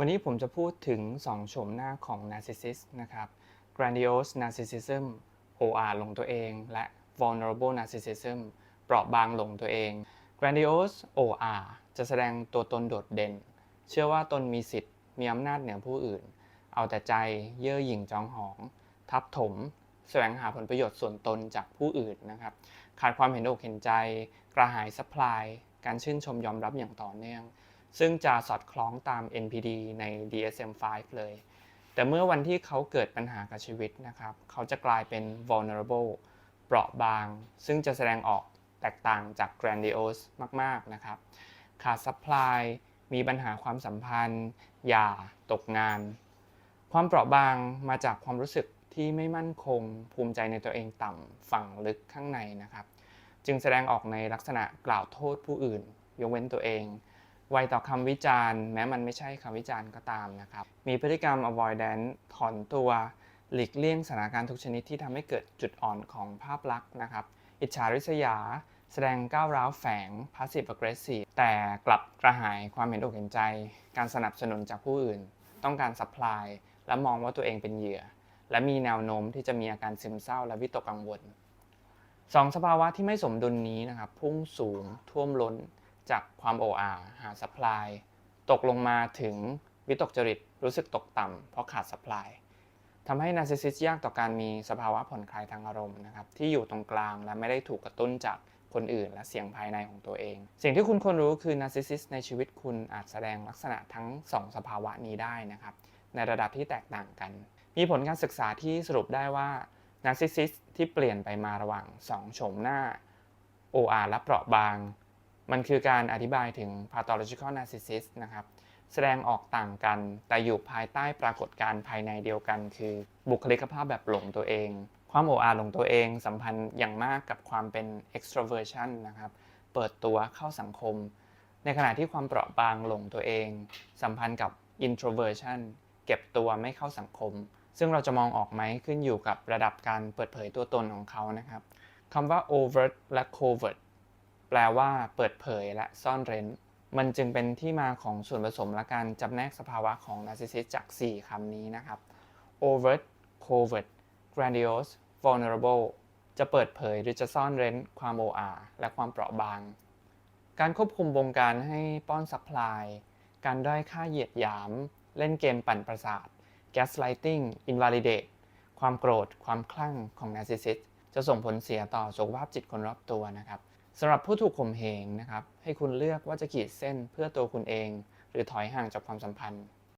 วันนี้ผมจะพูดถึง2โฉมหน้าของ Narcissist นะครับ Grandiose Narcissism OR หลงตัวเอง และ Vulnerable Narcissism เปราะบางหลงตัวเอง Grandiose OR จะแสดงตัวตนโดดเด่น เชื่อว่าตนมีสิทธิ์ มีอำนาจเหนือผู้อื่น เอาแต่ใจ เย่อหยิ่งจองหอง ทับถม แสวงหาผลประโยชน์ส่วนตนจากผู้อื่นนะครับ ขาดความเห็นอกเห็นใจ กระหายซัพพลาย การชื่นชมยอมรับอย่างต่อเนื่อง ซึ่งจะสอดคล้องตาม NPD ใน DSM-5 เลย แต่เมื่อวันที่เขาเกิดปัญหากับชีวิตนะครับ เขาจะกลายเป็น vulnerable เปราะบาง ซึ่งจะแสดงออกแตกต่างจาก grandiose มาก ๆ นะครับ ขาด supply มีปัญหาความสัมพันธ์ หย่า ตกงาน ความเปราะบางมาจากความรู้สึกที่ไม่มั่นคง ภูมิใจในตัวเองต่ำฝังลึกข้างในนะครับ จึงแสดงออกในลักษณะกล่าวโทษผู้อื่น ยกเว้นตัวเอง ไวต่อคำวิจารณ์ แม้มันไม่ใช่คำวิจารณ์ก็ตามนะครับ มีพฤติกรรม avoidance ถอนตัว หลีกเลี่ยงสถานการณ์ทุกชนิดที่ทำให้เกิดจุดอ่อนของภาพลักษณ์นะครับ อิจฉาริษยา แสดงก้าวร้าวแฝง passive aggressive แต่กลับกระหายความเห็นอกเห็นใจ การสนับสนุนจากผู้อื่น ต้องการ supply และมองว่าตัวเองเป็นเหยื่อ และมีแนวโน้มที่จะมีอาการซึมเศร้าและวิตกกังวลสองสภาวะที่ไม่สมดุลนี้นะครับ พุ่งสูงท่วมล้น จากความโออาหา supply ตกลงมาถึงวิตกจริตรู้สึกตกต่ำเพราะขาด supply ทำให้ narcissist ยากต่อการมีสภาวะผ่อนคลายทางอารมณ์นะครับที่อยู่ตรงกลางและไม่ได้ถูกกระตุ้นจากคนอื่น และเสียงภายในของตัวเอง สิ่งที่คุณควรรู้คือ narcissist ในชีวิตคุณอาจแสดงลักษณะทั้งสองสภาวะนี้ได้นะครับในระดับที่แตกต่างกัน มีผลการศึกษาที่สรุปได้ว่า narcissist ที่เปลี่ยนไปมาระหว่าง 2 โฉมหน้า OR และเปราะบาง มันคือการอธิบายถึง pathological narcissist นะครับ แสดงออกต่างกัน แต่อยู่ภายใต้ปรากฏการณ์ภายในเดียวกัน คือบุคลิกภาพแบบหลงตัวเอง ความ OR หลงตัวเองสัมพันธ์อย่างมากกับความเป็น extroversion นะครับ เปิดตัวเข้าสังคม ในขณะที่ความเปราะบางหลงตัวเอง สัมพันธ์กับ introversion เก็บตัวไม่เข้าสังคม ซึ่งเราจะมองออกไหมขึ้นอยู่กับระดับการเปิดเผยตัวตนของเขานะครับคำว่า overt และ covert แปลว่าเปิดเผยและซ่อนเร้น มันจึงเป็นที่มาของส่วนผสมและการจำแนกสภาวะของ narcissist จาก 4 คำนี้นะครับ overt covert grandiose vulnerable จะเปิดเผยหรือจะซ่อนเร้นความ OR และความเปราะบาง การควบคุมวงการให้ป้อนซัพพลาย การด้อยค่าเหยียดหยาม เล่นเกมปั่นประสาท gaslighting invalidate ความโกรธ ความคลั่งของ narcissist จะส่งผลเสียต่อสุขภาพจิตคนรอบตัวนะครับ สำหรับผู้ถูกข่มเหงนะครับ ให้คุณเลือกว่าจะขีดเส้นเพื่อตัวคุณเอง หรือถอยห่างจากความสัมพันธ์